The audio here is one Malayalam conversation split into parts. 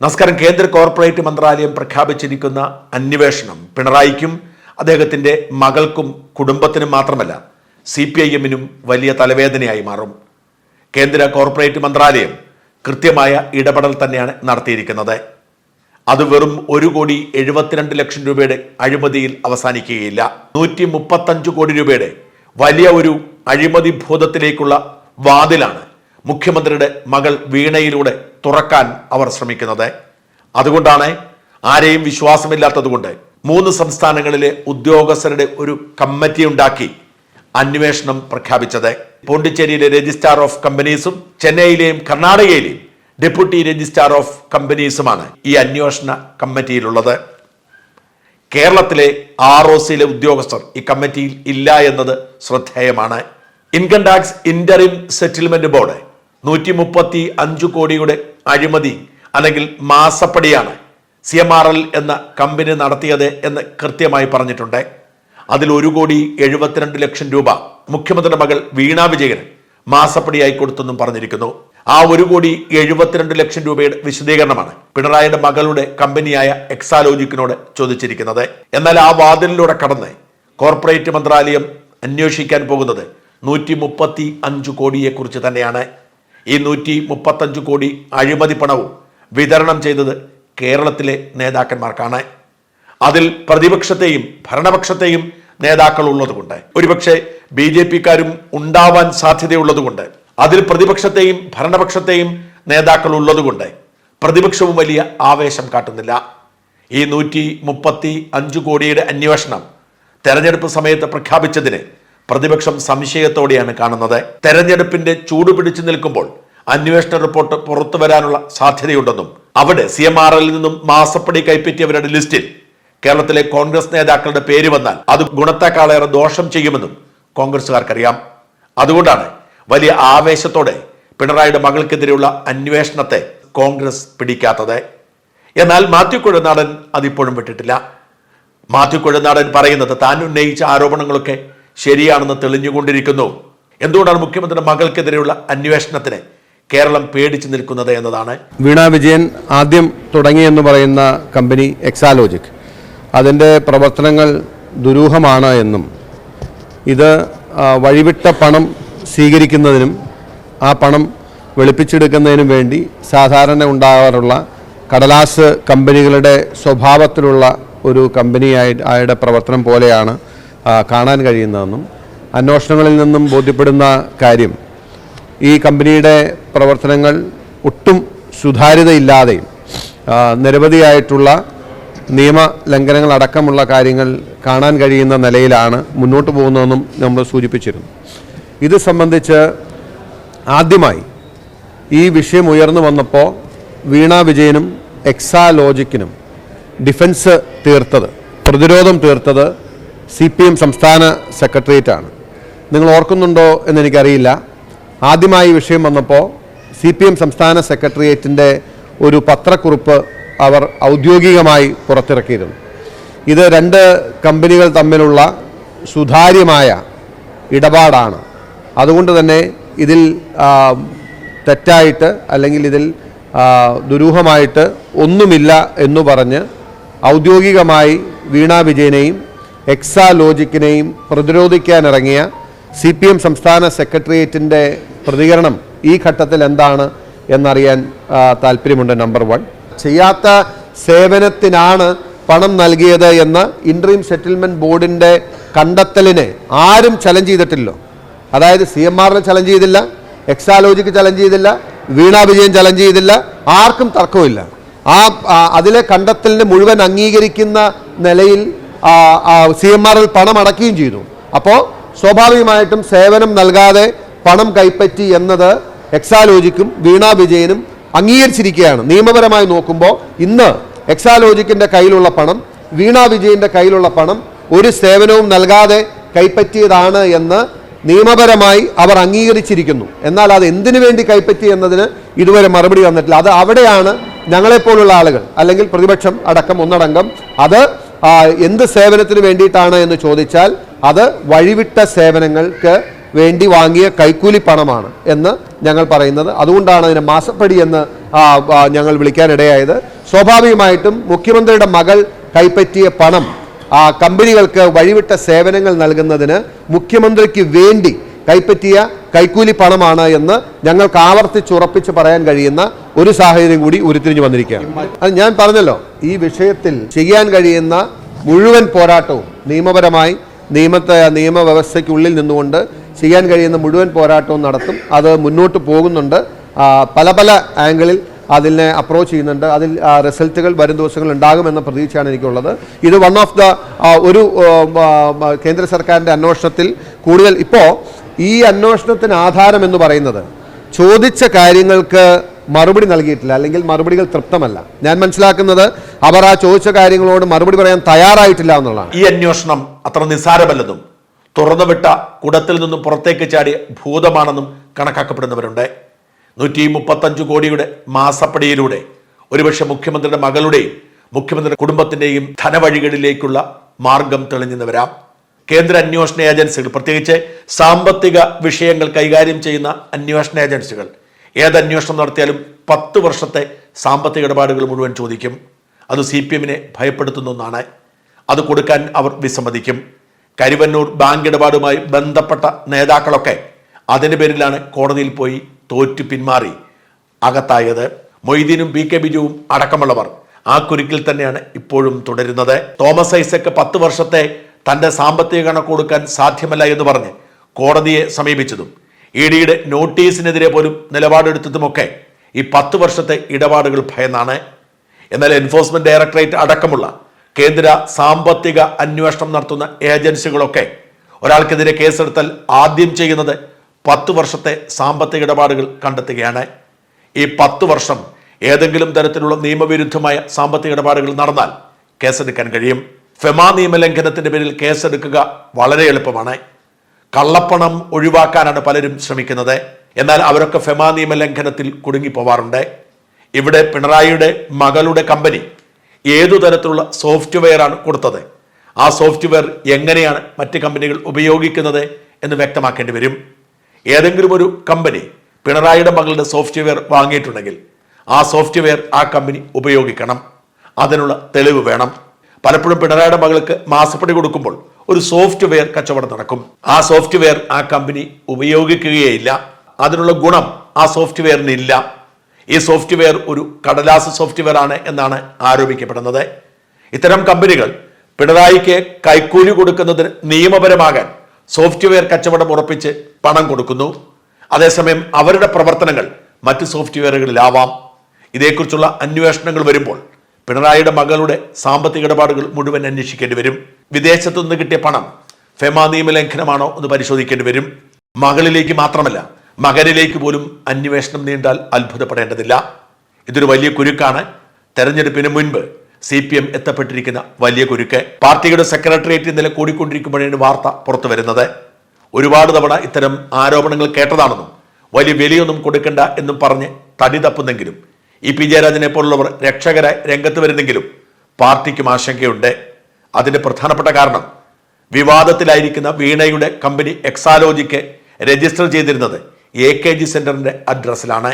നമസ്കാരം. കേന്ദ്ര കോർപ്പറേറ്റ് മന്ത്രാലയം പ്രഖ്യാപിച്ചിരിക്കുന്ന അന്വേഷണം പിണറായിക്കും അദ്ദേഹത്തിന്റെ മകൾക്കും കുടുംബത്തിനും മാത്രമല്ല സി പി ഐ എമ്മിനും വലിയ തലവേദനയായി മാറും. കേന്ദ്ര കോർപ്പറേറ്റ് മന്ത്രാലയം കൃത്യമായ ഇടപെടൽ തന്നെയാണ് നടത്തിയിരിക്കുന്നത്. അത് വെറും ഒരു കോടി എഴുപത്തിരണ്ട് ലക്ഷം രൂപയുടെ അഴിമതിയിൽ അവസാനിക്കുകയില്ല. നൂറ്റി മുപ്പത്തഞ്ച് കോടി രൂപയുടെ വലിയ ഒരു അഴിമതി ഭൂതത്തിലേക്കുള്ള വാതിലാണ് മുഖ്യമന്ത്രിയുടെ മകൾ വീണയിലൂടെ തുറക്കാൻ അവർ ശ്രമിക്കുന്നത്. അതുകൊണ്ടാണ് ആരെയും വിശ്വാസമില്ലാത്തതുകൊണ്ട് മൂന്ന് സംസ്ഥാനങ്ങളിലെ ഉദ്യോഗസ്ഥരുടെ ഒരു കമ്മിറ്റി ഉണ്ടാക്കി അന്വേഷണം പ്രഖ്യാപിച്ചത്. പോണ്ടിച്ചേരിയിലെ രജിസ്ട്രാർ ഓഫ് കമ്പനീസും ചെന്നൈയിലെയും കർണാടകയിലെയും ഡെപ്യൂട്ടി രജിസ്ട്രാർ ഓഫ് കമ്പനീസുമാണ് ഈ അന്വേഷണ കമ്മിറ്റിയിലുള്ളത്. കേരളത്തിലെ ആർ ഒ സിയിലെ ഉദ്യോഗസ്ഥർ ഈ കമ്മിറ്റിയിൽ ഇല്ല എന്നത് ശ്രദ്ധേയമാണ്. Income tax interim settlement board നൂറ്റി മുപ്പത്തി അഞ്ചു കോടിയുടെ അഴിമതി അല്ലെങ്കിൽ മാസപ്പടിയാണ് സി എം ആർ എൽ എന്ന കമ്പനി നടത്തിയത് എന്ന് കൃത്യമായി പറഞ്ഞിട്ടുണ്ട്. അതിൽ ഒരു കോടി എഴുപത്തിരണ്ട് ലക്ഷം രൂപ മുഖ്യമന്ത്രിയുടെ മകൾ വീണാ വിജയൻ മാസപ്പടിയായി കൊടുത്തെന്നും പറഞ്ഞിരിക്കുന്നു. ആ ഒരു കോടി എഴുപത്തിരണ്ട് ലക്ഷം രൂപയുടെ വിശദീകരണമാണ് പിണറായിയുടെ മകളുടെ കമ്പനിയായ എക്സാലോജിക്കിനോട് ചോദിച്ചിരിക്കുന്നത്. എന്നാൽ ആ വാതിലിലൂടെ കടന്ന് കോർപ്പറേറ്റ് മന്ത്രാലയം അന്വേഷിക്കാൻ പോകുന്നത് നൂറ്റി മുപ്പത്തി അഞ്ച് കോടിയെക്കുറിച്ച് തന്നെയാണ്. ഈ നൂറ്റി മുപ്പത്തഞ്ച് കോടി അഴിമതി പണവും വിതരണം ചെയ്തത് കേരളത്തിലെ നേതാക്കന്മാർക്കാണ്. അതിൽ പ്രതിപക്ഷത്തെയും ഭരണപക്ഷത്തെയും നേതാക്കൾ ഉള്ളതുകൊണ്ട് ഒരുപക്ഷെ ബി ജെ പിക്കാരും ഉണ്ടാവാൻ സാധ്യതയുള്ളതുകൊണ്ട് അതിൽ പ്രതിപക്ഷത്തെയും ഭരണപക്ഷത്തെയും നേതാക്കൾ ഉള്ളതുകൊണ്ട് പ്രതിപക്ഷവും വലിയ ആവേശം കാട്ടുന്നില്ല. ഈ നൂറ്റി മുപ്പത്തി അഞ്ച് കോടിയുടെ അന്വേഷണം തെരഞ്ഞെടുപ്പ് സമയത്ത് പ്രഖ്യാപിച്ചതിന് പ്രതിപക്ഷം സംശയത്തോടെയാണ് കാണുന്നത്. തെരഞ്ഞെടുപ്പിന്റെ ചൂട് പിടിച്ചു നിൽക്കുമ്പോൾ അന്വേഷണ റിപ്പോർട്ട് പുറത്തു വരാനുള്ള സാധ്യതയുണ്ടെന്നും അവിടെ സി എം ആർ എല്ലിൽ നിന്നും മാസപ്പടി കൈപ്പറ്റിയവരുടെ ലിസ്റ്റിൽ കേരളത്തിലെ കോൺഗ്രസ് നേതാക്കളുടെ പേര് വന്നാൽ അത് ഗുണത്തെക്കാളേറെ ദോഷം ചെയ്യുമെന്നും കോൺഗ്രസുകാർക്കറിയാം അതുകൊണ്ടാണ് വലിയ ആവേശത്തോടെ പിണറായിയുടെ മകൾക്കെതിരെയുള്ള അന്വേഷണത്തെ കോൺഗ്രസ് പിടിക്കാത്തത്. എന്നാൽ മാത്യു കുഴനാടൻ അതിപ്പോഴും വിട്ടിട്ടില്ല. മാത്യു കുഴനാടൻ പറയുന്നത് താൻ ഉന്നയിച്ച ആരോപണങ്ങളൊക്കെ ശരിയാണെന്ന് തെളിഞ്ഞുകൊണ്ടിരിക്കുന്നു. എന്തുകൊണ്ടാണ് മുഖ്യമന്ത്രിയുടെ മകൾക്കെതിരെയുള്ള അന്വേഷണത്തിന് കേരളം പേടിച്ചു നിൽക്കുന്നത് എന്നതാണ്? വീണ വിജയൻ ആദ്യം തുടങ്ങിയെന്ന് പറയുന്ന കമ്പനി എക്സാലോജിക്. അതിന്റെ പ്രവർത്തനങ്ങൾ ദുരൂഹമാണ് എന്നും ഇത് വഴിവിട്ട പണം സ്വീകരിക്കുന്നതിനും ആ പണം വെളുപ്പിച്ചെടുക്കുന്നതിനും വേണ്ടി സാധാരണ ഉണ്ടാകാറുള്ള കടലാസ് കമ്പനികളുടെ സ്വഭാവത്തിലുള്ള ഒരു കമ്പനിയായി ആയുടെ പ്രവർത്തനം പോലെയാണ് കാണാൻ കഴിയുന്നതെന്നും അന്വേഷണങ്ങളിൽ നിന്നും ബോധ്യപ്പെടുന്ന കാര്യം ഈ കമ്പനിയുടെ പ്രവർത്തനങ്ങൾ ഒട്ടും സുതാര്യതയില്ലാതെയും നിരവധിയായിട്ടുള്ള നിയമ ലംഘനങ്ങൾ അടക്കമുള്ള കാര്യങ്ങൾ കാണാൻ കഴിയുന്ന നിലയിലാണ് മുന്നോട്ട് പോകുന്നതെന്നും നമ്മൾ സൂചിപ്പിച്ചിരുന്നു. ഇത് സംബന്ധിച്ച് ആദ്യമായി ഈ വിഷയം ഉയർന്നു വന്നപ്പോൾ വീണ വിജയനും എക്സാലോജിക്കിനും ഡിഫൻസ് തീർത്തത് പ്രതിരോധം തീർത്തത് സി പി എം സംസ്ഥാന സെക്രട്ടേറിയറ്റാണ്. നിങ്ങൾ ഓർക്കുന്നുണ്ടോ എന്നെനിക്കറിയില്ല. ആദ്യമായി വിഷയം വന്നപ്പോൾ സി പി എം സംസ്ഥാന സെക്രട്ടേറിയറ്റിന്റെ ഒരു പത്രക്കുറിപ്പ് അവർ ഔദ്യോഗികമായി പുറത്തിറക്കിയിരുന്നു. ഇത് രണ്ട് കമ്പനികൾ തമ്മിലുള്ള സുതാര്യമായ ഇടപാടാണ്. അതുകൊണ്ട് തന്നെ ഇതിൽ തെറ്റായിട്ട് അല്ലെങ്കിൽ ഇതിൽ ദുരൂഹമായിട്ട് ഒന്നുമില്ല എന്ന് പറഞ്ഞ് ഔദ്യോഗികമായി വീണാ വിജയനെയും എക്സാലോജിക്കിനെയും പ്രതിരോധിക്കാനിറങ്ങിയ സി പി എം സംസ്ഥാന സെക്രട്ടേറിയറ്റിന്റെ പ്രതികരണം ഈ ഘട്ടത്തിൽ എന്താണ് എന്നറിയാൻ താല്പര്യമുണ്ട് നമ്പർ വൺ. ചെയ്യാത്ത സേവനത്തിനാണ് പണം നൽകിയത് എന്ന് ഇൻട്രീം സെറ്റിൽമെന്റ് ബോർഡിന്റെ കണ്ടെത്തലിനെ ആരും ചലഞ്ച് ചെയ്തിട്ടില്ലോ. അതായത് സി എം ആറിൽ ചലഞ്ച് ചെയ്തില്ല എക്സാലോജിക്ക് ചലഞ്ച് ചെയ്തില്ല വീണ വിജയൻ ചലഞ്ച് ചെയ്തില്ല ആർക്കും തർക്കമില്ല ആ, അതിലെ കണ്ടെത്തലിനെ മുഴുവൻ അംഗീകരിക്കുന്ന നിലയിൽ സി എം ആറിൽ പണം അടക്കുകയും ചെയ്തു. അപ്പോൾ സ്വാഭാവികമായിട്ടും സേവനം നൽകാതെ പണം കൈപ്പറ്റി എന്നത് എക്സാലോജിക്കും വീണ വിജയനും അംഗീകരിച്ചിരിക്കുകയാണ്. നിയമപരമായി നോക്കുമ്പോൾ ഇന്ന് എക്സാലോജിക്കിന്റെ കയ്യിലുള്ള പണം വീണ വിജയന്റെ കയ്യിലുള്ള പണം ഒരു സേവനവും നൽകാതെ കൈപ്പറ്റിയതാണ് എന്ന് നിയമപരമായി അവർ അംഗീകരിച്ചിരിക്കുന്നു. എന്നാൽ അത് എന്തിനു വേണ്ടി കൈപ്പറ്റി എന്നതിന് ഇതുവരെ മറുപടി വന്നിട്ടില്ല. അത് അവിടെയാണ് ഞങ്ങളെപ്പോലുള്ള ആളുകൾ അല്ലെങ്കിൽ പ്രതിപക്ഷം അടക്കം ഒന്നടങ്കം അത് എന്ത് സേവനത്തിന് വേണ്ടിയിട്ടാണ് എന്ന് ചോദിച്ചാൽ അത് വഴിവിട്ട സേവനങ്ങൾക്ക് വേണ്ടി വാങ്ങിയ കൈക്കൂലി പണമാണ് എന്ന് ഞങ്ങൾ പറയുന്നത്. അതുകൊണ്ടാണ് അതിനെ മാസപ്പടി എന്ന് ഞങ്ങൾ വിളിക്കാനിടയായത്. സ്വാഭാവികമായിട്ടും മുഖ്യമന്ത്രിയുടെ മകൾ കൈപ്പറ്റിയ പണം ആ കമ്പനികൾക്ക് വഴിവിട്ട സേവനങ്ങൾ നൽകുന്നതിന് മുഖ്യമന്ത്രിക്ക് വേണ്ടി കൈപ്പറ്റിയ കൈക്കൂലി പണമാണ് എന്ന് ഞങ്ങൾക്ക് ആവർത്തിച്ചുറപ്പിച്ച് പറയാൻ കഴിയുന്ന ഒരു സാഹചര്യം കൂടി ഉരുത്തിരിഞ്ഞു വന്നിരിക്കുകയാണ്. അത് ഞാൻ പറഞ്ഞല്ലോ ഈ വിഷയത്തിൽ ചെയ്യാൻ കഴിയുന്ന മുഴുവൻ പോരാട്ടവും നിയമപരമായി നിയമത്തെ നിയമവ്യവസ്ഥയ്ക്കുള്ളിൽ നിന്നുകൊണ്ട് ചെയ്യാൻ കഴിയുന്ന മുഴുവൻ പോരാട്ടവും നടത്തും. അത് മുന്നോട്ട് പോകുന്നുണ്ട്. പല പല ആംഗിളിൽ അതിനെ അപ്രോച്ച് ചെയ്യുന്നുണ്ട്. അതിൽ റിസൾട്ടുകൾ വരും ദിവസങ്ങൾ ഉണ്ടാകുമെന്ന പ്രതീക്ഷയാണ് എനിക്കുള്ളത്. ഇത് വൺ ഓഫ് ദ ഒരു കേന്ദ്ര സർക്കാരിന്റെ അന്വേഷണത്തിൽ കൂടുതൽ ഇപ്പോൾ ഈ അന്വേഷണത്തിന് ആധാരം എന്ന് പറയുന്നത് ചോദിച്ച കാര്യങ്ങൾക്ക് മറുപടി നൽകിയിട്ടില്ല അല്ലെങ്കിൽ മറുപടികൾ തൃപ്തമല്ല. ഞാൻ മനസ്സിലാക്കുന്നത് അവർ ആ ചോദിച്ച കാര്യങ്ങളോട് മറുപടി പറയാൻ തയ്യാറായിട്ടില്ല എന്നുള്ളതാണ്. ഈ അന്വേഷണം അത്ര നിസ്സാരമല്ലെന്നും തുറന്നുവിട്ട കുടത്തിൽ നിന്നും പുറത്തേക്ക് ചാടിയ ഭൂതമാണെന്നും കണക്കാക്കപ്പെടുന്നവരുണ്ട്. നൂറ്റി മുപ്പത്തഞ്ച് കോടിയുടെ മാസപ്പടിയിലൂടെ ഒരുപക്ഷെ മുഖ്യമന്ത്രിയുടെ മകളുടെയും മുഖ്യമന്ത്രിയുടെ കുടുംബത്തിന്റെയും ധനവഴികളിലേക്കുള്ള മാർഗം തെളിഞ്ഞെന്ന് വരാം കേന്ദ്ര അന്വേഷണ ഏജൻസികൾ പ്രത്യേകിച്ച് സാമ്പത്തിക വിഷയങ്ങൾ കൈകാര്യം ചെയ്യുന്ന അന്വേഷണ ഏജൻസികൾ. ഏത് അന്വേഷണം നടത്തിയാലും പത്ത് വർഷത്തെ സാമ്പത്തിക ഇടപാടുകൾ മുഴുവൻ ചോദിക്കും. അത് സി പി എമ്മിനെ ഭയപ്പെടുത്തുന്ന ഒന്നാണ്. അത് കൊടുക്കാൻ അവർ വിസമ്മതിക്കും. കരുവന്നൂർ ബാങ്ക് ഇടപാടുമായി ബന്ധപ്പെട്ട നേതാക്കളൊക്കെ അതിന്റെ പേരിലാണ് കോടതിയിൽ പോയി തോറ്റു പിന്മാറി. അകത്തായത് മൊയ്തീനും പി കെ ബിജുവും അടക്കമുള്ളവർ. ആ കുരുക്കിൽ തന്നെയാണ് ഇപ്പോഴും തുടരുന്നത്. തോമസ് ഐസക്ക് പത്ത് വർഷത്തെ തന്റെ സാമ്പത്തിക കണക്ക് കൊടുക്കാൻ സാധ്യമല്ല എന്ന് പറഞ്ഞ് കോടതിയെ സമീപിച്ചതും ഇ ഡിയുടെ നോട്ടീസിനെതിരെ പോലും നിലപാടെടുത്തതുമൊക്കെ ഈ പത്ത് വർഷത്തെ ഇടപാടുകൾ ഭയന്നാണ്. എന്നാൽ എൻഫോഴ്സ്മെന്റ് ഡയറക്ടറേറ്റ് അടക്കമുള്ള കേന്ദ്ര സാമ്പത്തിക അന്വേഷണം നടത്തുന്ന ഏജൻസികളൊക്കെ ഒരാൾക്കെതിരെ കേസെടുത്താൽ ആദ്യം ചെയ്യുന്നത് പത്ത് വർഷത്തെ സാമ്പത്തിക ഇടപാടുകൾ കണ്ടെത്തുകയാണ്. ഈ പത്ത് വർഷം ഏതെങ്കിലും തരത്തിലുള്ള നിയമവിരുദ്ധമായ സാമ്പത്തിക ഇടപാടുകൾ നടന്നാൽ കേസെടുക്കാൻ കഴിയും. ഫെമ നിയമലംഘനത്തിന്റെ പേരിൽ കേസെടുക്കുക വളരെ എളുപ്പമാണ്. കള്ളപ്പണം ഒഴിവാക്കാനാണ് പലരും ശ്രമിക്കുന്നത്. എന്നാൽ അവരൊക്കെ ഫെമ നിയമലംഘനത്തിൽ കുടുങ്ങിപ്പോവാറുണ്ട്. ഇവിടെ പിണറായിയുടെ മകളുടെ കമ്പനി ഏതു തരത്തിലുള്ള സോഫ്റ്റ്വെയർ ആണ് കൊടുത്തത്? ആ സോഫ്റ്റ്വെയർ എങ്ങനെയാണ് മറ്റ് കമ്പനികൾ ഉപയോഗിക്കുന്നത് എന്ന് വ്യക്തമാക്കേണ്ടി വരും. ഏതെങ്കിലും ഒരു കമ്പനി പിണറായിയുടെ മകളുടെ സോഫ്റ്റ്വെയർ വാങ്ങിയിട്ടുണ്ടെങ്കിൽ ആ സോഫ്റ്റ്വെയർ ആ കമ്പനി ഉപയോഗിക്കണം. അതിനുള്ള തെളിവ് വേണം. പലപ്പോഴും പിണറായിയുടെ മകൾക്ക് മാസപ്പടി കൊടുക്കുമ്പോൾ ഒരു സോഫ്റ്റ്വെയർ കച്ചവടം നടക്കും. ആ സോഫ്റ്റ്വെയർ ആ കമ്പനി ഉപയോഗിക്കുകയില്ല അതിനുള്ള ഗുണം ആ സോഫ്റ്റ്വെയറിനില്ല ഈ സോഫ്റ്റ്വെയർ ഒരു കടലാസ് സോഫ്റ്റ്വെയർ ആണ് എന്നാണ് ആരോപിക്കപ്പെടുന്നത്. ഇത്തരം കമ്പനികൾ പിണറായിക്ക് കൈക്കൂലി കൊടുക്കുന്നതിന് നിയമപരമാകാൻ സോഫ്റ്റ്വെയർ കച്ചവടം ഉറപ്പിച്ച് പണം കൊടുക്കുന്നു. അതേസമയം അവരുടെ പ്രവർത്തനങ്ങൾ മറ്റ് സോഫ്റ്റ്വെയറുകളിലാവാം. ഇതേക്കുറിച്ചുള്ള അന്വേഷണങ്ങൾ വരുമ്പോൾ പിണറായിയുടെ മകളുടെ സാമ്പത്തിക ഇടപാടുകൾ മുഴുവൻ അന്വേഷിക്കേണ്ടി വരും. വിദേശത്തു നിന്ന് കിട്ടിയ പണം ഫെമ നിയമലംഘനമാണോ എന്ന് പരിശോധിക്കേണ്ടി വരും. മകളിലേക്ക് മാത്രമല്ല മകനിലേക്ക് പോലും അന്വേഷണം നീണ്ടാൽ അത്ഭുതപ്പെടേണ്ടതില്ല. ഇതൊരു വലിയ കുരുക്കാണ്. തെരഞ്ഞെടുപ്പിന് മുൻപ് സി പി എം എത്തപ്പെട്ടിരിക്കുന്ന വലിയ കുരുക്ക്. പാർട്ടിയുടെ സെക്രട്ടേറിയറ്റ് ഇന്നലെ കൂടിക്കൊണ്ടിരിക്കുമ്പോഴാണ് വാർത്ത പുറത്തു വരുന്നത് ഒരുപാട് തവണ ഇത്തരം ആരോപണങ്ങൾ കേട്ടതാണെന്നും വലിയ വിലയൊന്നും കൊടുക്കണ്ട എന്നും പറഞ്ഞ് തടി തപ്പുന്നെങ്കിലും ഇ പി ജയരാജനെ പോലുള്ളവർ രക്ഷകരായി രംഗത്ത് വരുന്നെങ്കിലും പാർട്ടിക്കും ആശങ്കയുണ്ട്. അതിന്റെ പ്രധാനപ്പെട്ട കാരണം വിവാദത്തിലായിരിക്കുന്ന വീണയുടെ കമ്പനി എക്സാലോജിക്ക് രജിസ്റ്റർ ചെയ്തിരുന്നത് എ കെ ജി സെന്ററിന്റെ അഡ്രസ്സിലാണ്.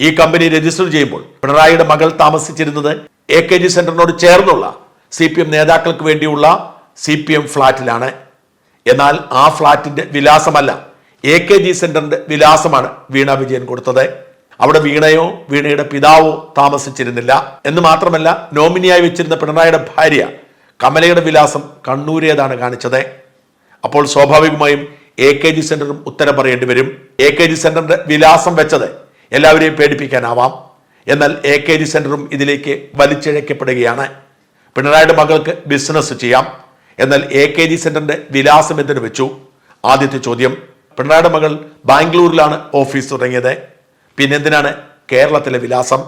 ഈ കമ്പനി രജിസ്റ്റർ ചെയ്യുമ്പോൾ പിണറായിയുടെ മകൾ താമസിച്ചിരുന്നത് എ കെ ജി സെന്ററിനോട് ചേർന്നുള്ള സി പി എം നേതാക്കൾക്ക് വേണ്ടിയുള്ള സി പി എം ഫ്ളാറ്റിലാണ്. എന്നാൽ ആ ഫ്ളാറ്റിന്റെ വിലാസമല്ല എ കെ ജി സെന്ററിന്റെ വിലാസമാണ് വീണ വിജയൻ കൊടുത്തത്. അവിടെ വീണയോ വീണയുടെ പിതാവോ താമസിച്ചിരുന്നില്ല. എന്ന് മാത്രമല്ല നോമിനിയായി വെച്ചിരുന്ന പിണറായിയുടെ ഭാര്യ കമലയുടെ വിലാസം കണ്ണൂരേതാണ് കാണിച്ചത്. അപ്പോൾ സ്വാഭാവികമായും എ കെ ജി സെന്ററും ഉത്തരം പറയേണ്ടി വരും. എ കെ ജി സെന്ററിന്റെ വിലാസം വെച്ചത് എല്ലാവരെയും പേടിപ്പിക്കാനാവാം. എന്നാൽ എ കെ ജി സെന്ററും ഇതിലേക്ക് വലിച്ചിഴക്കപ്പെടുകയാണ്. പിണറായിയുടെ മകൾക്ക് ബിസിനസ് ചെയ്യാം. എന്നാൽ എ കെ ജി സെന്ററിന്റെ വിലാസം എന്തിനു വെച്ചു? ആദ്യത്തെ ചോദ്യം പിണറായിയുടെ മകൾ ബാംഗ്ലൂരിലാണ് ഓഫീസ് തുടങ്ങിയത്. പിന്നെന്തിനാണ് കേരളത്തിലെ വിലാസം?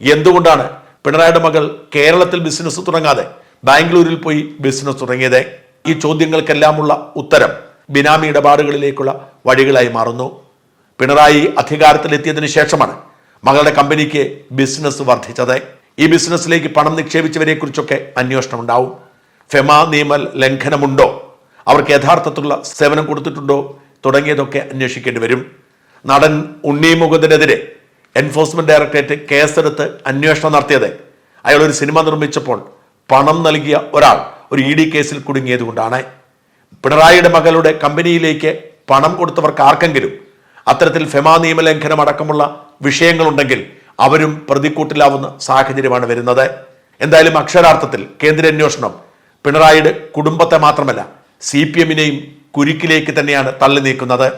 എന്തുകൊണ്ടാണ് പിണറായിയുടെ മകൾ കേരളത്തിൽ ബിസിനസ് തുടങ്ങാതെ ബാംഗ്ലൂരിൽ പോയി ബിസിനസ് തുടങ്ങിയത്? ഈ ചോദ്യങ്ങൾക്കെല്ലാമുള്ള ഉത്തരം ബിനാമി ഇടപാടുകളിലേക്കുള്ള വഴികളായി മാറുന്നു. പിണറായി അധികാരത്തിലെത്തിയതിനു ശേഷമാണ് മകളുടെ കമ്പനിക്ക് ബിസിനസ് വർദ്ധിച്ചത്. ഈ ബിസിനസ്സിലേക്ക് പണം നിക്ഷേപിച്ചവരെ കുറിച്ചൊക്കെ അന്വേഷണം ഉണ്ടാവും ഫെമ നിയമ ലംഘനമുണ്ടോ? അവർക്ക് യഥാർത്ഥത്തിലുള്ള സേവനം കൊടുത്തിട്ടുണ്ടോ? തുടങ്ങിയതൊക്കെ അന്വേഷിക്കേണ്ടി വരും. നടൻ ഉണ്ണി എൻഫോഴ്സ്മെന്റ് ഡയറക്ടറേറ്റ് കേസെടുത്ത് അന്വേഷണം നടത്തിയത്. അയാൾ ഒരു സിനിമ നിർമ്മിച്ചപ്പോൾ പണം നൽകിയ ഒരാൾ ഒരു ഇ ഡി കേസിൽ കുടുങ്ങിയതുകൊണ്ടാണ് പിണറായിയുടെ മകളുടെ കമ്പനിയിലേക്ക് പണം കൊടുത്തവർക്ക് ആർക്കെങ്കിലും അത്തരത്തിൽ ഫെമാ നിയമലംഘനം അടക്കമുള്ള വിഷയങ്ങളുണ്ടെങ്കിൽ അവരും പ്രതിക്കൂട്ടിലാവുന്ന സാഹചര്യമാണ് വരുന്നത്. എന്തായാലും അക്ഷരാർത്ഥത്തിൽ കേന്ദ്ര അന്വേഷണം പിണറായിയുടെ കുടുംബത്തെ മാത്രമല്ല സി പി എമ്മിനെയും കുരുക്കിലേക്ക് തന്നെയാണ് തള്ളി നീക്കുന്നത്.